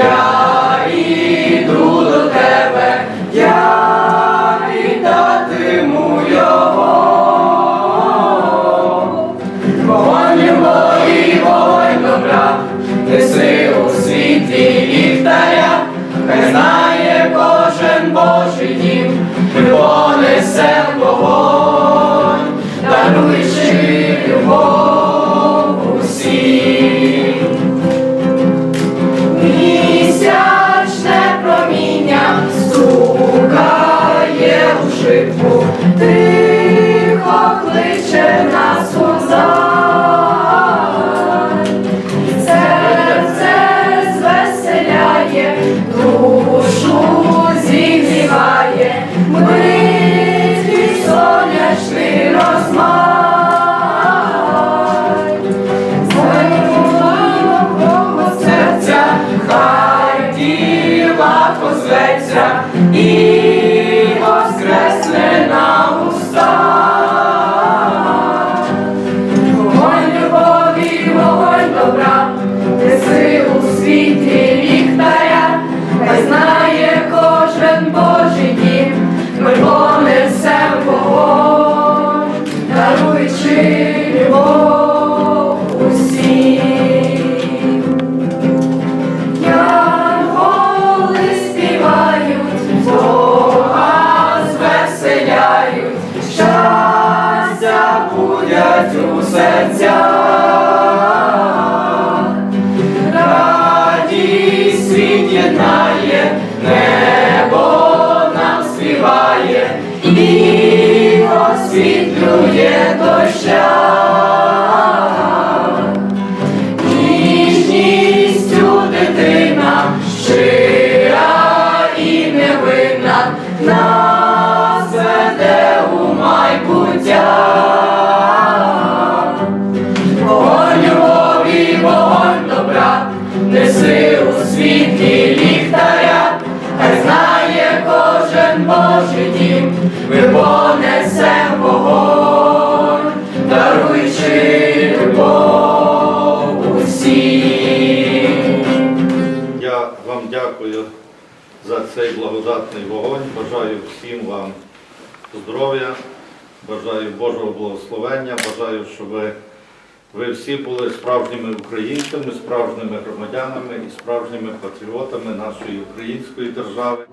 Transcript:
우리야. Позветься і серцях. Радість світ єднає, небо нам співає, і освітлює доща. Неси у світлі ліхтаря, хай знає кожен Божий дім, ми понесем вогонь, даруючи любов усім. Я вам дякую за цей благодатний вогонь. Бажаю всім вам здоров'я, бажаю Божого благословення, бажаю, щоб ви, ви всі були справжніми українцями, справжніми громадянами і справжніми патріотами нашої української держави.